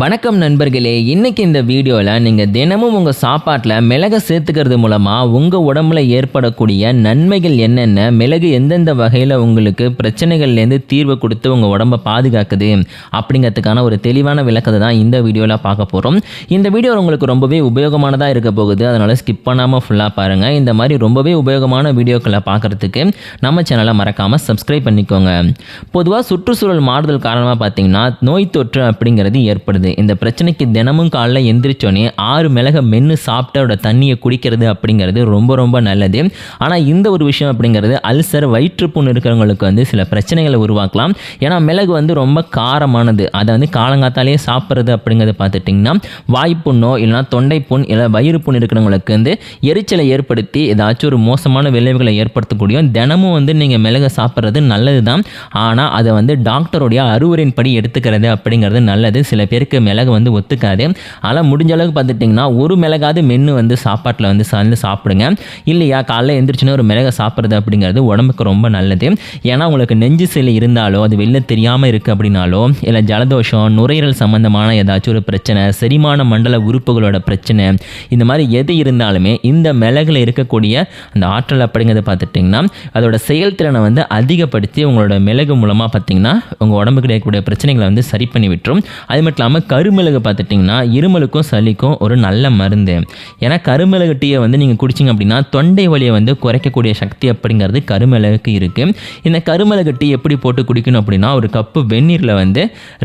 வணக்கம் நண்பர்களே இன்னைக்கு இந்த வீடியோவில் நீங்கள் தினமும் உங்கள் சாப்பாட்டில் மிளகை சேர்த்துக்கிறது மூலமாக உங்கள் உடம்புல ஏற்படக்கூடிய நன்மைகள் என்னென்ன மிளகு எந்தெந்த வகையில் உங்களுக்கு பிரச்சனைகள்லேருந்து தீர்வு கொடுத்து உங்கள் உடம்பை பாதுகாக்குது அப்படிங்கிறதுக்கான ஒரு தெளிவான விளக்கத்தை தான் இந்த வீடியோவில் பார்க்க போகிறோம் இந்த வீடியோ உங்களுக்கு ரொம்பவே உபயோகமானதாக இருக்க போகுது. அதனால் ஸ்கிப் பண்ணாமல் ஃபுல்லாக பாருங்கள் இந்த மாதிரி ரொம்பவே உபயோகமான வீடியோக்களை பார்க்குறதுக்கு நம்ம சேனலை மறக்காமல் சப்ஸ்கிரைப் பண்ணிக்கோங்க. பொதுவாக சுற்றுச்சூழல் மாறுதல் காரணமாக பார்த்தீங்கன்னா நோய் தொற்று அப்படிங்கிறது ஏற்படுது. இந்த பிரச்சனைக்கு தினமும் காலைல எந்திரிச்சோன்னே ஆறு மிளகை மென்று சாப்பிட்டோட தண்ணியை குடிக்கிறது அப்படிங்கிறது ரொம்ப ரொம்ப நல்லது. ஆனால் இந்த ஒரு விஷயம் அப்படிங்கிறது அல்சர் வயிற்றுப்புண் இருக்கிறவங்களுக்கு வந்து சில பிரச்சனைகளை உருவாக்கலாம். ஏன்னா மிளகு வந்து ரொம்ப காரமானது. அதை வந்து காலங்காத்தாலேயே சாப்பிட்றது அப்படிங்கிறத பார்த்துட்டிங்கன்னா வாய்ப்புண்ணோ இல்லைனா தொண்டை புண் இல்லை வயிறு புண் இருக்கிறவங்களுக்கு வந்து எரிச்சலை ஏற்படுத்தி ஏதாச்சும் ஒரு மோசமான விளைவுகளை ஏற்படுத்தக்கூடிய தினமும் வந்து நீங்கள் மிளகு சாப்பிட்றது நல்லது தான் ஆனால் அதை வந்து டாக்டருடைய அறிவுரையின்படி எடுத்துக்கிறது அப்படிங்கிறது நல்லது. சில பேருக்கு மிளகு வந்து ஒத்துக்காது. ஆனால் முடிஞ்ச அளவுக்கு பார்த்துட்டிங்கன்னா ஒரு மிளகாவது மென்று வந்து சாப்பாட்டில் வந்து சார்ந்து சாப்பிடுங்க. இல்லையா காலைல எந்திரிச்சுன்னா ஒரு மிளகை சாப்பிட்றது அப்படிங்கிறது உடம்புக்கு ரொம்ப நல்லது. ஏன்னா உங்களுக்கு நெஞ்சு சிலை இருந்தாலோ அது வெளில தெரியாமல் இருக்குது அப்படின்னாலோ இல்லை ஜலதோஷம் நுரையீரல் சம்மந்தமான ஏதாச்சும் ஒரு பிரச்சனை செரிமான மண்டல உறுப்புகளோட பிரச்சனை இந்த மாதிரி எது இருந்தாலுமே இந்த மிளகில் இருக்கக்கூடிய அந்த ஆற்றல் அப்படிங்கிறத பார்த்துட்டிங்கன்னா அதோட செயல்திறனை வந்து அதிகப்படுத்தி உங்களோட மிளகு மூலமாக பார்த்தீங்கன்னா உங்கள் உடம்புக்கு இருக்கக்கூடிய பிரச்சனைகளை வந்து சரி பண்ணி விட்டுரும். அது மட்டும் இல்லாமல் கருமிளகு பார்த்துட்டிங்கன்னா இருமலுக்கும் சளிக்கும் ஒரு நல்ல மருந்து. ஏன்னா கருமிளகு டீயை வந்து நீங்கள் குடிச்சிங்க அப்படின்னா தொண்டை வலியை வந்து குறைக்கக்கூடிய சக்தி அப்படிங்கிறது கருமிளகுக்கு இருக்குது இந்த கருமிளகு டீ எப்படி போட்டு குடிக்கணும் அப்படின்னா ஒரு கப்பு வெந்நீரில் வந்து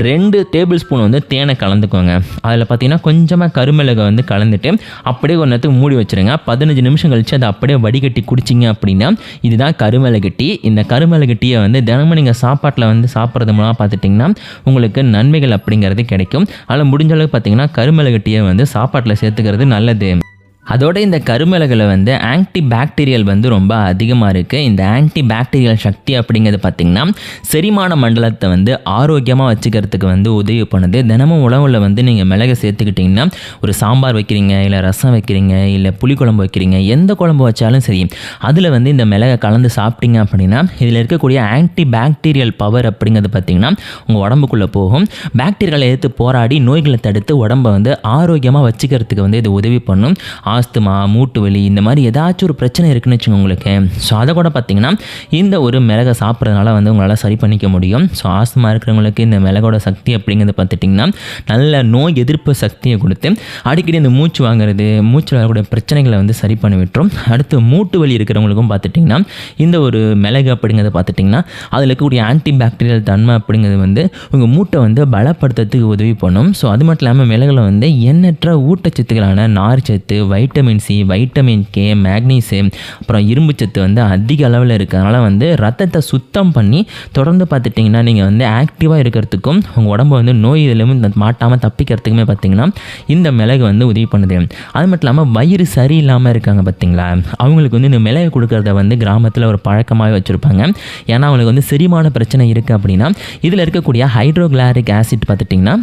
ரெண்டு டேபிள் ஸ்பூன் வந்து தேனை கலந்துக்கோங்க. அதில் பார்த்தீங்கன்னா கொஞ்சமாக கருமிளகை வந்து கலந்துட்டு அப்படியே ஒரு நேரத்துக்கு மூடி வச்சுருங்க. பதினஞ்சு நிமிஷம் கழித்து அதை அப்படியே வடிகட்டி குடிச்சிங்க அப்படின்னா இதுதான் கருமிளகு டீ. இந்த கருமிளகு டீயை வந்து தினமும் நீங்கள் சாப்பாட்டில் வந்து சாப்பிட்றது மூலமாக பார்த்துட்டிங்கன்னா உங்களுக்கு நன்மைகள் அப்படிங்கிறது கிடைக்கும். அதில் முடிஞ்ச அளவுக்கு பார்த்தீங்கன்னா கருமிளகட்டியை வந்து சாப்பாட்டில் சேர்த்துக்கிறது நல்லது. அதோட இந்த கருமிளகில் வந்து ஆன்டி பாக்டீரியல் வந்து ரொம்ப அதிகமாக இருக்குது இந்த ஆன்டி பாக்டீரியல் சக்தி அப்படிங்கிறது பார்த்திங்கன்னா செரிமான மண்டலத்தை வந்து ஆரோக்கியமாக வச்சுக்கிறதுக்கு வந்து உதவி பண்ணுது. தினமும் உணவில் வந்து நீங்கள் மிளகை சேர்த்துக்கிட்டிங்கன்னா ஒரு சாம்பார் வைக்கிறீங்க இல்லை ரசம் வைக்கிறீங்க இல்லை புளிக்குழம்பு வைக்கிறீங்க எந்த குழம்பு வச்சாலும் சரி அதில் வந்து இந்த மிளகை கலந்து சாப்பிட்டீங்க அப்படின்னா இதில் இருக்கக்கூடிய ஆன்டி பாக்டீரியல் பவர் அப்படிங்கிறது பார்த்திங்கன்னா உங்கள் உடம்புக்குள்ளே போகும். பாக்டீரியாவை எடுத்து போராடி நோய்களை தடுத்து உடம்பை வந்து ஆரோக்கியமாக வச்சுக்கிறதுக்கு வந்து இது உதவி பண்ணும். ஆஸ்துமா மூட்டு வலி இந்த மாதிரி ஏதாச்சும் ஒரு பிரச்சனை இருக்குன்னு வச்சுக்கோங்க உங்களுக்கு ஸோ அதை கூட பார்த்தீங்கன்னா இந்த ஒரு மிளகை சாப்பிட்றதுனால வந்து உங்களால் சரி பண்ணிக்க முடியும். ஸோ ஆஸ்துமா இருக்கிறவங்களுக்கு இந்த மிளகோட சக்தி அப்படிங்கிறத பார்த்துட்டிங்கன்னா நல்ல நோய் எதிர்ப்பு சக்தியை கொடுத்து அடிக்கடி இந்த மூச்சு வாங்குறது மூச்சில் வரக்கூடிய பிரச்சனைகளை வந்து சரி பண்ணி விட்டுரும். அடுத்து மூட்டு வலி இருக்கிறவங்களுக்கும் பார்த்துட்டிங்கன்னா இந்த ஒரு மிளகு அப்படிங்கிறத பார்த்துட்டிங்கன்னா அதில் இருக்கக்கூடிய ஆன்டி பாக்டீரியல் தன்மை அப்படிங்கிறது வந்து உங்கள் மூட்டை வந்து பலப்படுத்துறதுக்கு உதவி பண்ணும். ஸோ அது மட்டும் இல்லாமல் மிளகில் வந்து எண்ணற்ற ஊட்டச்சத்துக்களான நார்ச்சத்து vitamin C vitamin K magnesium அப்புறம் இரும்புச்சத்து வந்து அதிக அளவில் இருக்கிறதுனால வந்து ரத்தத்தை சுத்தம் பண்ணி தொடர்ந்து பார்த்துட்டிங்கன்னா நீங்கள் வந்து ஆக்டிவாக இருக்கிறதுக்கும் உங்கள் உடம்பு வந்து நோய் இதிலேருந்து மாட்டாமல் தப்பிக்கிறதுக்குமே பார்த்தீங்கன்னா இந்த மிளகு வந்து உதவி பண்ணுது. அது மட்டும் இல்லாமல் வயிறு சரியில்லாமல் இருக்காங்க பார்த்தீங்களா? அவங்களுக்கு வந்து இந்த மிளகு கொடுக்குறத வந்து கிராமத்தில் ஒரு பழக்கமாகவே வச்சுருப்பாங்க. ஏன்னா அவங்களுக்கு வந்து செரிமான பிரச்சனை இருக்குது அப்படின்னா இதில் இருக்கக்கூடிய ஹைட்ரோகிளாரிக் ஆசிட் பார்த்துட்டிங்கன்னா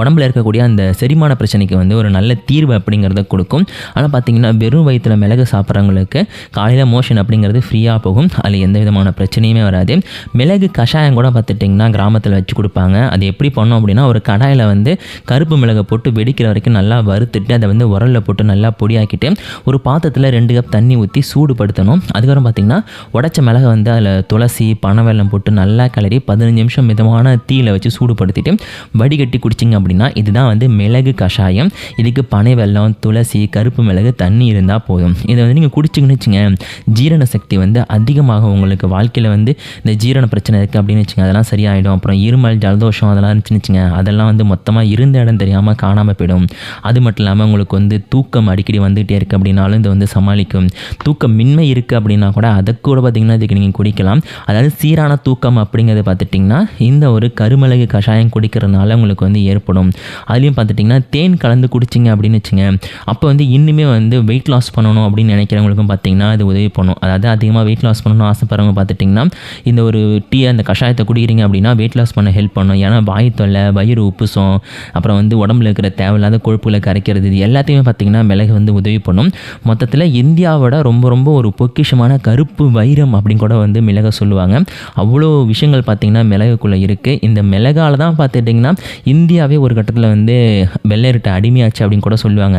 உடம்புல இருக்கக்கூடிய அந்த செரிமான பிரச்சனைக்கு வந்து ஒரு நல்ல தீர்வு அப்படிங்கிறத கொடுக்கும். ஆனால் பார்த்திங்கன்னா வெறும் வயிற்றில் மிளகு சாப்பிட்றவங்களுக்கு காலையில் மோஷன் அப்படிங்கிறது ஃப்ரீயாக போகும். அதில் எந்த விதமான பிரச்சனையுமே வராது. மிளகு கஷாயம் கூட பார்த்துட்டிங்கன்னா கிராமத்தில் வச்சு கொடுப்பாங்க. அது எப்படி பண்ணோம் அப்படின்னா ஒரு கடாயில் வந்து கருப்பு மிளகை போட்டு வெடிக்கிற வரைக்கும் நல்லா வறுத்துட்டு அதை வந்து உரலில் போட்டு நல்லா பொடியாக்கிட்டு ஒரு பாத்திரத்தில் ரெண்டு கப் தண்ணி ஊற்றி சூடுபடுத்தணும். அதுக்கப்புறம் பார்த்திங்கன்னா உடச்ச மிளகை வந்து அதில் துளசி பனை வெள்ளம் போட்டு நல்லா கிளறி பதினஞ்சு நிமிஷம் மிதமான தீயில் வச்சு சூடுபடுத்திட்டு வடிகட்டி குடிச்சிங்க அப்படின்னா இதுதான் வந்து மிளகு கஷாயம். இதுக்கு பனை வெல்லம் துளசி கருப்பு மிளகு தண்ணி இருந்தால் போதும். இதை வந்து நீங்கள் குடிச்சிங்கன்னு வச்சுங்க ஜீரண சக்தி வந்து அதிகமாக உங்களுக்கு வாழ்க்கையில் வந்து இந்த ஜீரண பிரச்சனை இருக்குது அப்படின்னு வச்சுங்க அதெல்லாம் சரியாயிடும். அப்புறம் இருமல் ஜலதோஷம் அதெல்லாம் இருந்துச்சுன்னு வச்சுங்க அதெல்லாம் வந்து மொத்தமாக இருந்த இடம் தெரியாமல் காணாமல் போயிடும். அது மட்டும் இல்லாமல் உங்களுக்கு வந்து தூக்கம் அடிக்கடி வந்துகிட்டே இருக்குது அப்படின்னாலும் இது வந்து சமாளிக்கும். தூக்கம் மின்மை இருக்குது அப்படின்னா கூட அதை கூட பார்த்திங்கன்னா இதுக்கு நீங்கள் குடிக்கலாம். அதாவது சீரான தூக்கம் அப்படிங்கிறத பார்த்துட்டிங்கன்னா இந்த ஒரு கருமிளகு கஷாயம் குடிக்கிறதுனால உங்களுக்கு வந்து ஏற்படும் அதுலேயும் பார்த்துட்டிங்கன்னா தேன் கலந்து குடிச்சிங்க அப்படின்னு வச்சுங்க. அப்போ வந்து இன்னுமே வந்து வெயிட் லாஸ் பண்ணணும் அப்படின்னு நினைக்கிறவங்களுக்கும் பார்த்தீங்கன்னா அது உதவி பண்ணும். அதாவது அதிகமாக வெயிட் லாஸ் பண்ணணும்னு ஆசைப்படுறவங்க பார்த்துட்டிங்கன்னா இந்த ஒரு டீ அந்த கஷாயத்தை குடிக்கிறீங்க அப்படின்னா வெயிட் லாஸ் பண்ண ஹெல்ப் பண்ணும். ஏன்னா வாய் தொல்லை வயிறு உப்புசம் அப்புறம் வந்து உடம்புல இருக்கிற தேவையில்லாத கொழுப்புகளை கரைக்கிறது இது எல்லாத்தையுமே பார்த்திங்கன்னா மிளகு வந்து உதவி பண்ணும். மொத்தத்தில் இந்தியாவோட ரொம்ப ரொம்ப ஒரு பொக்கிஷமான கருப்பு வைரம் அப்படின்னு கூட வந்து மிளகை சொல்லுவாங்க. அவ்வளோ விஷயங்கள் பார்த்திங்கன்னா மிளகுக்குள்ளே இருக்குது இந்த மிளகால தான் பார்த்துட்டிங்கன்னா இந்தியாவே ஒரு கட்டத்தில் வந்து வெள்ளையர்கிட்ட அடிமையாச்சு அப்படின்னு கூட சொல்லுவாங்க.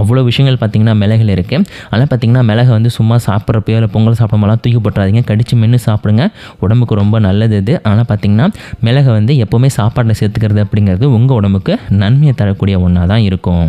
அவ்வளோ விஷயங்கள் பார்த்திங்கன்னா மிளகில் இருக்குது அதனால் பார்த்திங்கன்னா மிளகை வந்து சும்மா சாப்பிட்றப்பயோ இல்லை பொங்கல் சாப்பிடும்போதெல்லாம் தூக்கி போட்டுறாதீங்க. கடிச்சு மென்று சாப்பிடுங்க. உடம்புக்கு ரொம்ப நல்லது இது. ஆனால் பார்த்திங்கன்னா மிளகை வந்து எப்போவுமே சாப்பாட்டில் சேர்த்துக்கிறது அப்படிங்கிறது உங்கள் உடம்புக்கு நன்மையை தரக்கூடிய ஒன்றா தான் இருக்கும்.